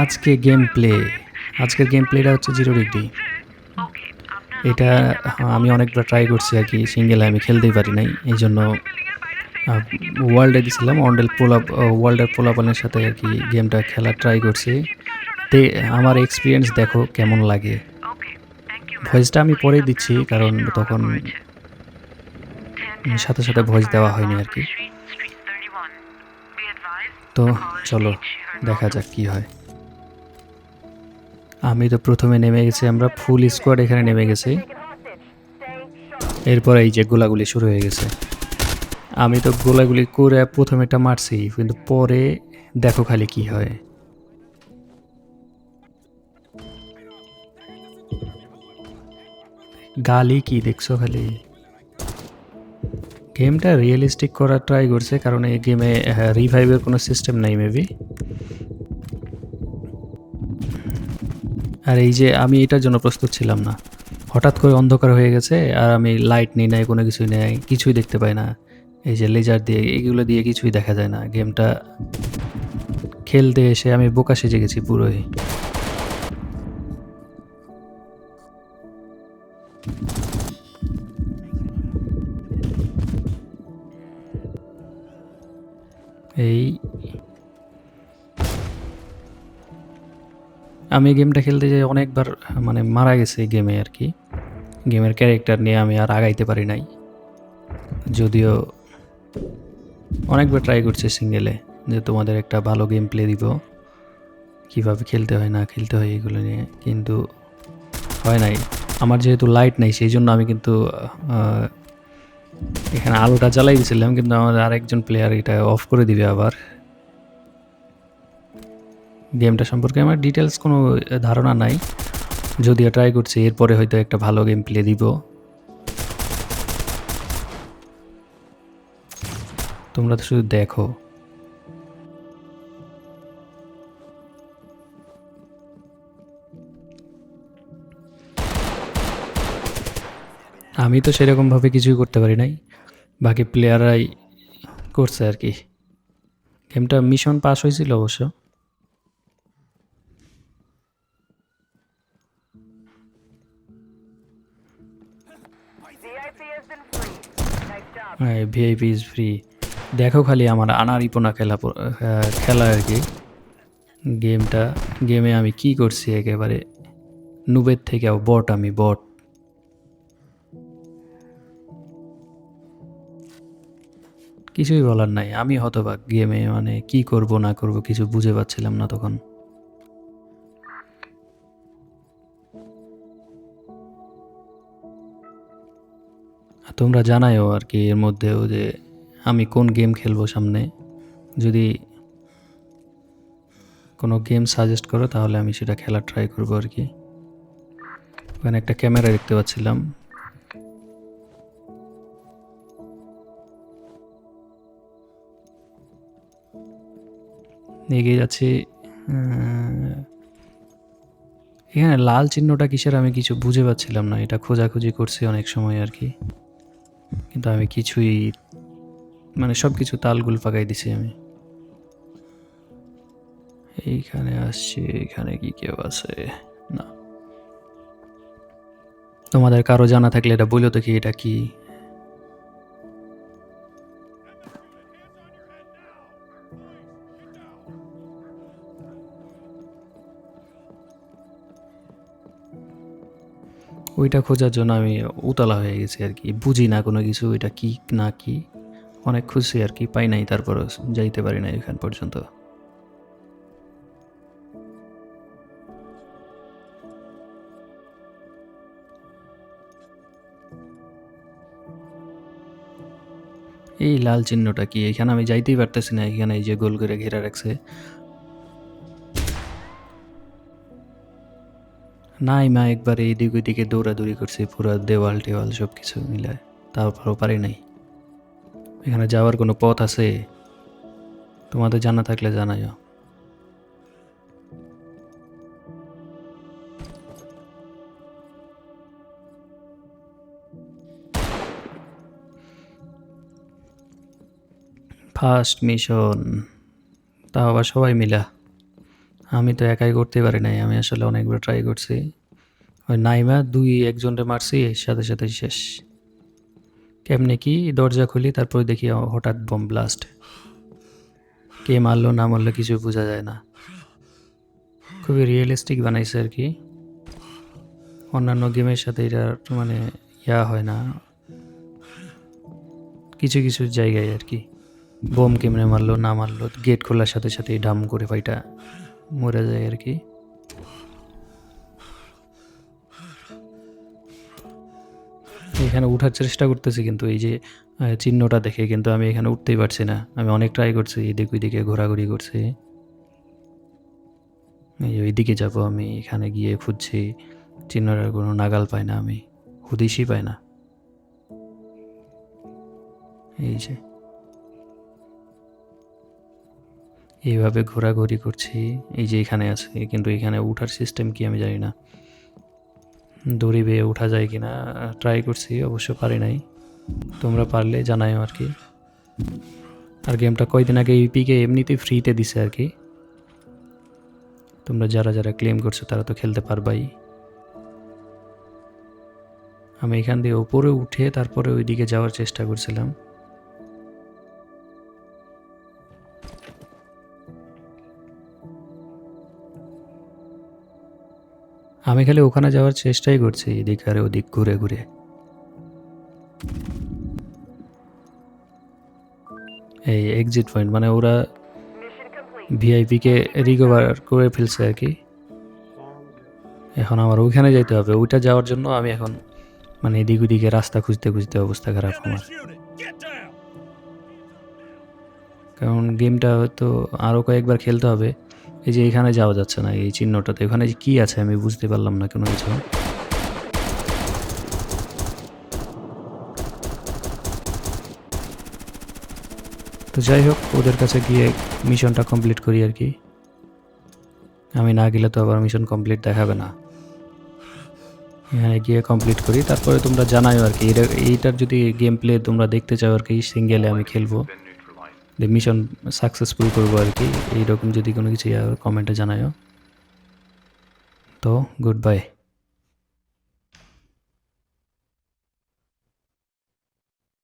আজকে game play আজকের game প্লেটা হচ্ছে জিরো ডিগ্রি এটা আমি অনেকবার ট্রাই করছি আর কি সিঙ্গেলে আমি খেলতেই পারি নাই এই জন্য ওয়ার্ল্ডে দিছিলাম ওয়ার্ল্ডের পোলা ওয়ার্ল্ডের পোলাপানের সাথে আর কি গেমটা খেলা ট্রাই করছি। তে আমার এক্সপিরিয়েন্স দেখো কেমন লাগে. ভয়েসটা আমি পরে দিচ্ছি কারণ তখন সাথে সাথে ভয়েস দেওয়া হয়নি আর কি। তো চলো, দেখা যাক কি হয়। আমি তো প্রথমে নেমে গেছি, আমরা ফুল স্কোয়াড এখানে নেমে গেছি। এরপর এই যে গোলাগুলি শুরু হয়ে গেছে। আমি তো গোলাগুলি করে প্রথমে একটা মারছি, কিন্তু পরে দেখো খালি কি হয়। গালি কি দেখছ খালি? গেমটা রিয়েলিস্টিক করার ট্রাই করছে, কারণ এই গেমে রিভাইভের কোনো সিস্টেম নাই মেবি আর এই যে আমি এটার জন্য প্রস্তুত ছিলাম না। হঠাৎ করে অন্ধকার হয়ে গেছে, আর আমি লাইট নিই নাই, কোনো কিছুই নেই, কিছুই দেখতে পাই না। এই যে লেজার দিয়ে, এগুলো দিয়ে কিছুই দেখা যায় না। গেমটা খেলতে এসে আমি বোকা সেজে গেছি পুরোই। এই। আমি গেমটা খেলতে যাই অনেকবার মানে মারা গেছে গেমে আর কি। গেমের ক্যারেক্টার নিয়ে আমি আর আগাইতে পারি নাই। যদিও অনেকবার ট্রাই করছি সিঙ্গেলে যে তোমাদের একটা ভালো গেম প্লে দিব। কীভাবে খেলতে হয়, না খেলতে হয় এগুলো নিয়ে, কিন্তু হয় নাই। আমার যেহেতু লাইট নাই, সেই জন্য আমি কিন্তু এখানে আলোটা জ্বালাই দিয়েছিলাম কিন্তু আমাদের আরেকজন প্লেয়ার এটা অফ করে দিবে আবার। গেমটা সম্পর্কে আমার ডিটেলস কোনো ধারণা নাই। যদিও ট্রাই করছি, এরপরে হয়তো একটা ভালো গেম প্লে দিব। তোমরা তো শুধু দেখো। আমি তো সেরকমভাবে কিছুই করতে পারি নাই। বাকি প্লেয়াররাই করছে আর কি। গেমটা মিশন পাস হয়েছিল অবশ্য। ভিআইপি ইজ ফ্রি দেখো খালি আমার আনারিপোনা খেলা খেলা আর কি। গেমটা গেমে আমি কি করছি একেবারে? নুবের থেকে বট আমি বট কিছুই বলার নাই। আমি হতবাক গেমে মানে কি করব, না করব কিছু বুঝে পাচ্ছিলাম না তখন। তোমরা জানাইও আর কি এর মধ্যেও যে আমি কোন গেম খেলব সামনে। যদি কোনো গেম সাজেস্ট করো, তাহলে আমি সেটা খেলা ট্রাই করব আর কি। ওখানে একটা ক্যামেরা দেখতে পাচ্ছিলাম। এগিয়ে যাচ্ছি। এখানে লাল চিহ্নটা কিসের আমি কিছু বুঝে পাচ্ছিলাম না। এটা খোঁজাখুঁজি করছি অনেক সময় আর কি। কিন্তু আমি কিছুই মানে সব কিছু তালগুল পাকাই দিছি আমি। এইখানে আসছি, এখানে কি কেউ আছে? না। তোমাদের কারও জানা থাকলে এটা বলো কি এটা কি? ওইটা খোঁজার জন্য আমি উতলা হয়ে গেছি আর কি। বুঝি না কোনো কিছু ওইটা কি না কি। অনেক খুশি আর কি, পাই নাই তারপর যাইতে পারি না এখান পর্যন্ত। এই লাল চিহ্নটা কি? এখানে আমি যাইতেই পারতেছি না, এখানে এই যে গোল করে ঘেরা রাখছে। নাই মা, একবার এইদিক ওইদিকে দৌড়াদৌড়ি করছি, পুরো দেওয়াল টেওয়াল সব কিছু মিলায়। তারপরও পারি নাই। এখানে যাওয়ার কোনো পথ আছে? তোমাদের জানা থাকলে জানাইও। ফার্স্ট মিশন তা আবার সবাই মিলা। আমি তো একাই করতে পারি নাই, আমি আসলে অনেকবার ট্রাই করছি। ওই নাইমা দুই একজনরে মারছি এর সাথে সাথে শেষ। কেমনে কি দরজা খুলি, তারপরে দেখি হঠাৎ বম ব্লাস্ট কে মারলো, না মারলো কিছু বোঝা যায় না। খুবই রিয়েলিস্টিক বানাইছে আর কি। অন্যান্য গেমের সাথে এটা মানে ইয়া হয় না। কিছু কিছু জায়গায় আর কি। বোম কেমনে মারলো, না মারলো গেট খোলার সাথে সাথে ডাম করে ফাইটা মরে যায় আর কি। এখানে উঠার চেষ্টা করতেছি কিন্তু এই যে চিহ্নটা দেখে কিন্তু আমি এখানে উঠতেই পারছি না। আমি অনেক ট্রাই করছি, এদিক ওইদিকে ঘোরাঘুরি করছি। এই ওইদিকে যাব আমি, এখানে গিয়ে খুঁজছি। চিহ্নটার কোনো নাগাল পাই না আমি হুদিসই পাই না। এই যে। এইভাবে ঘোরাঘুরি করছি। এই যে এখানে আছে, কিন্তু এখানে উঠার সিস্টেম কি আমি জানি না। দড়ি বেয়ে ওঠা যায় কি না ট্রাই করছি, অবশ্য পারি নাই। তোমরা পারলে জানাইও আর কি। আর গেমটা কয়দিন আগে ইপিকে এমনিতেই ফ্রিতে দিছে আর কি। তোমরা যারা যারা ক্লেম করছ, তারা তো খেলতে পারবাই। আমি এখান দিয়ে ওপরে উঠে তারপরে ওইদিকে যাওয়ার চেষ্টা করছিলাম। আমি খালি ওখানে যাওয়ার চেষ্টাই করছি, এদিক আর ওদিক ঘুরে ঘুরে। এই এক্সিট পয়েন্ট মানে ওরা ভিআইপিকে রিকভার করে ফেলছে আর কি। এখন আমার ওইখানে যাইতে হবে, ওইটা যাওয়ার জন্য আমি এখন মানে এদিক ওদিকে রাস্তা খুঁজতে খুঁজতে অবস্থা খারাপ আমার। কারণ গেমটা হয়তো আরও কয়েকবার খেলতে হবে। এই যে এখানে যাওয়া যাচ্ছে না, এই চিহ্নটাতে। ওখানে যে কী আছে আমি বুঝতে পারলাম না কোনো কিছু। তো যাই হোক, ওদের কাছে গিয়ে মিশনটা কমপ্লিট করি আর কি। আমি না গেলে তো আবার মিশন কমপ্লিট দেখাবে না। এখানে গিয়ে কমপ্লিট করি, তারপরে তোমরা জানাও আর কি। এইটার যদি গেম প্লে তোমরা দেখতে চাও আর কি সিঙ্গেলে আমি খেলব। মিশন সাকসেসফুল করব আর কি। এইরকম যদি কোনো কিছু কমেন্টে জানাও তো গুড বাই